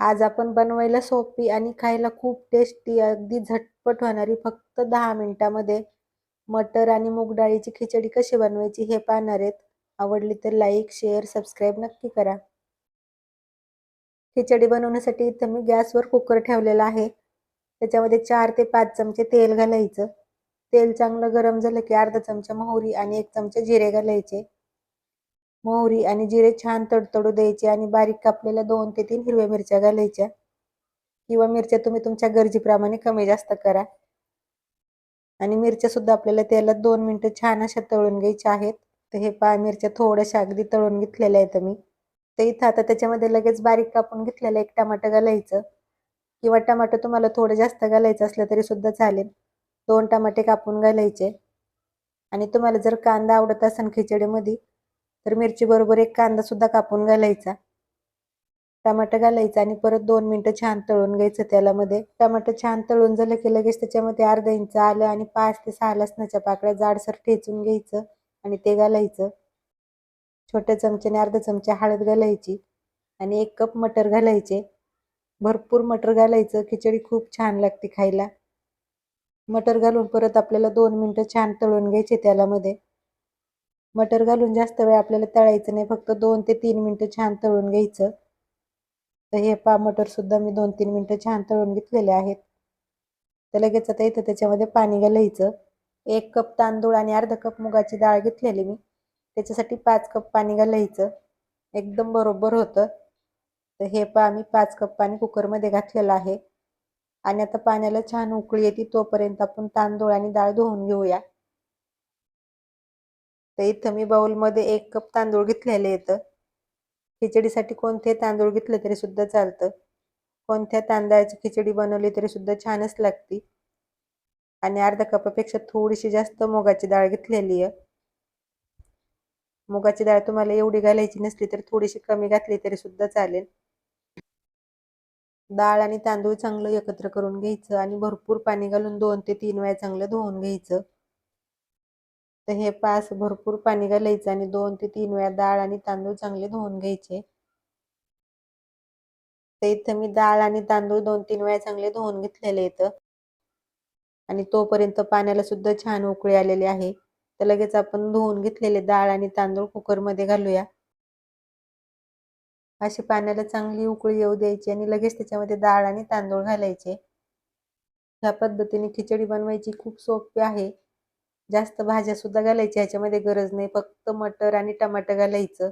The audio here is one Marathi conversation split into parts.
आज आपण बनवायला सोपी आणि खायला खूप टेस्टी अगदी झटपट होणारी फक्त दहा मिनिटामध्ये मटर आणि मूग डाळीची खिचडी कशी बनवायची हे पाहणार आहेत. आवडली तर लाईक शेअर सबस्क्राईब नक्की करा. खिचडी बनवण्यासाठी इथं मी गॅसवर कुकर ठेवलेला आहे. त्याच्यामध्ये चार ते पाच चमचे तेल घालायचं. तेल चांगलं गरम झालं की अर्धा चमचा मोहरी आणि एक चमचा जिरे घालायचे. मोहरी आणि जिरे छान तडतडू द्यायचे आणि बारीक कापलेल्या दोन ते तीन हिरव्या मिरच्या घालायच्या. किंवा मिरच्या तुम्ही तुमच्या गरजेप्रमाणे कमी जास्त करा. आणि मिरच्या सुद्धा आपल्याला तेलात दोन मिनटं छान अशा तळून घ्यायच्या आहेत. तर हे पा मिरच्या थोड्याशा अगदी तळून घेतलेल्या आहेत मी. तर इथं आता त्याच्यामध्ये लगेच बारीक कापून घेतलेलं एक टमाटर घालायचं. किंवा टमाटर तुम्हाला थोडं जास्त घालायचं असलं तरी सुद्धा चालेल. दोन टमाटे कापून घालायचे. आणि तुम्हाला जर कांदा आवडत असेल खिचडीमध्ये तर मिरची बरोबर एक कांदा सुद्धा कापून घालायचा. टमाटर घालायचा आणि परत दोन मिनटं छान तळून घ्यायचं त्यालामध्ये. टमाटर छान तळून झालं की लगेच त्याच्यामध्ये अर्धा इंच आलं आणि पाच ते सहा लसणाच्या पाकळ्या जाडसर ठेचून घ्यायचं आणि ते घालायचं. छोट्या चमच्याने अर्धा चमचा हळद घालायची आणि एक कप मटर घालायचे. भरपूर मटर घालायचं खिचडी खूप छान लागते खायला. मटर घालून परत आपल्याला दोन मिनटं छान तळून घ्यायचे त्यालामध्ये. मटर घालून जास्त वेळ आपल्याला तळायचं नाही. फक्त दोन ते तीन मिनटं छान तळून घ्यायचं. तर हे पा मटरसुद्धा मी दोन तीन मिनटं छान तळून घेतलेले आहेत. तर लगेच आता इथं त्याच्यामध्ये पाणी घालायचं. एक कप तांदूळ आणि अर्धा कप मुगाची डाळ घेतलेली मी. त्याच्यासाठी पाच कप पाणी घालायचं. एकदम बरोबर होतं. तर हे पा मी पाच कप पाणी कुकरमध्ये घातलेलं आहे. आणि आता पाण्याला छान उकळी येते. तोपर्यंत आपण तांदूळ आणि डाळ धुवून घेऊया. तर इथं मी बाऊलमध्ये एक कप तांदूळ घेतलेले येतं खिचडीसाठी कोणते तांदूळ घेतले तरी सुद्धा चालतं. कोणत्या तांदळाची खिचडी बनवली तरी सुद्धा छानच लागती. आणि अर्धा कपापेक्षा थोडीशी जास्त मुगाची डाळ घेतलेली आहे. मुगाची डाळ तुम्हाला एवढी घालायची नसली तर थोडीशी कमी घातली तरी सुद्धा चालेल. डाळ आणि तांदूळ चांगलं एकत्र करून घ्यायचं आणि भरपूर पाणी घालून दोन ते तीन वेळा चांगलं धुवून घ्यायचं. तर हे पास भरपूर पाणी घालायचं आणि दोन ते तीन वेळा डाळ आणि तांदूळ चांगले धुवून घ्यायचे. तर इथं मी डाळ आणि तांदूळ दोन तीन वेळा चांगले धुवून घेतलेले इथं आणि तोपर्यंत पाण्याला सुद्धा छान उकळी आलेली आहे. तर लगेच आपण धुवून घेतलेले डाळ आणि तांदूळ कुकरमध्ये घालूया. अशी पाण्याला चांगली उकळी येऊ द्यायची आणि लगेच त्याच्यामध्ये डाळ आणि तांदूळ घालायचे. ह्या पद्धतीने खिचडी बनवायची खूप सोपी आहे. जास्त भाज्या सुद्धा घालायच्या ह्याच्यामध्ये गरज नाही. फक्त मटर आणि टमाटर घालायचं.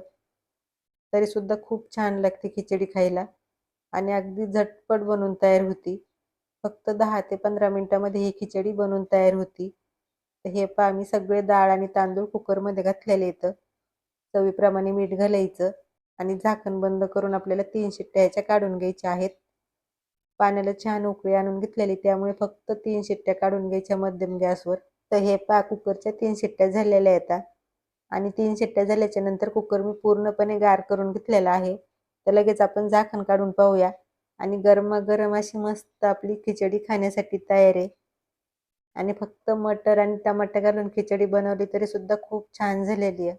तरी सुद्धा खूप छान लागते खिचडी खायला. आणि अगदी झटपट बनवून तयार होती. फक्त दहा ते पंधरा मिनटामध्ये ही खिचडी बनवून तयार होती. तर हे पहा आम्ही सगळे डाळ आणि तांदूळ कुकरमध्ये घातलेले येतं चवीप्रमाणे मीठ घालायचं आणि झाकण बंद करून आपल्याला तीन शिट्ट्या ह्याच्या काढून घ्यायच्या आहेत. पाण्याला छान उकळी आणून घेतलेली त्यामुळे फक्त तीन शिट्ट्या काढून घ्यायच्या मध्यम गॅसवर. तर हे पा कुकरच्या तीन शिट्ट्या झालेल्या येतात आणि तीन शिट्ट्या झाल्याच्यानंतर कुकर मी पूर्णपणे गार करून घेतलेला आहे. तर लगेच आपण झाकण काढून पाहूया. आणि गरमागरम अशी मस्त आपली खिचडी खाण्यासाठी तयार आहे. आणि फक्त मटर आणि टमाटर घालून खिचडी बनवली तरी सुद्धा खूप छान झालेली आहे.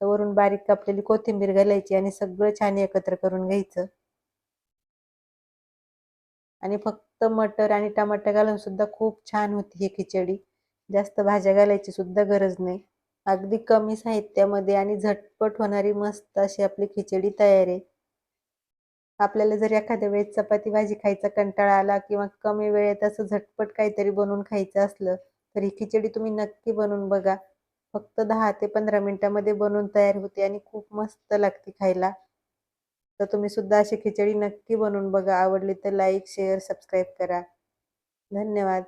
तर वरून बारीक कापलेली कोथिंबीर घालायची आणि सगळं छान एकत्र करून घ्यायचं. आणि फक्त मटर आणि टमाटर घालून सुद्धा खूप छान होती ही खिचडी. जास्त भाज्या घालायची सुद्धा गरज नाही. अगदी कमी साहित्यामध्ये आणि झटपट होणारी मस्त अशी आपली खिचडी तयार आहे. आपल्याला जर एखाद्या वेळेस चपाती भाजी खायचा कंटाळा आला किंवा कमी वेळेत असं झटपट काहीतरी बनवून खायचं असलं तर ही खिचडी तुम्ही नक्की बनवून बघा. फक्त दहा ते पंधरा मिनिटामध्ये बनवून तयार होते आणि खूप मस्त लागते खायला. तर तुम्ही सुद्धा अशी खिचडी नक्की बनवून बघा. आवडली तर लाईक शेअर सबस्क्राईब करा. धन्यवाद.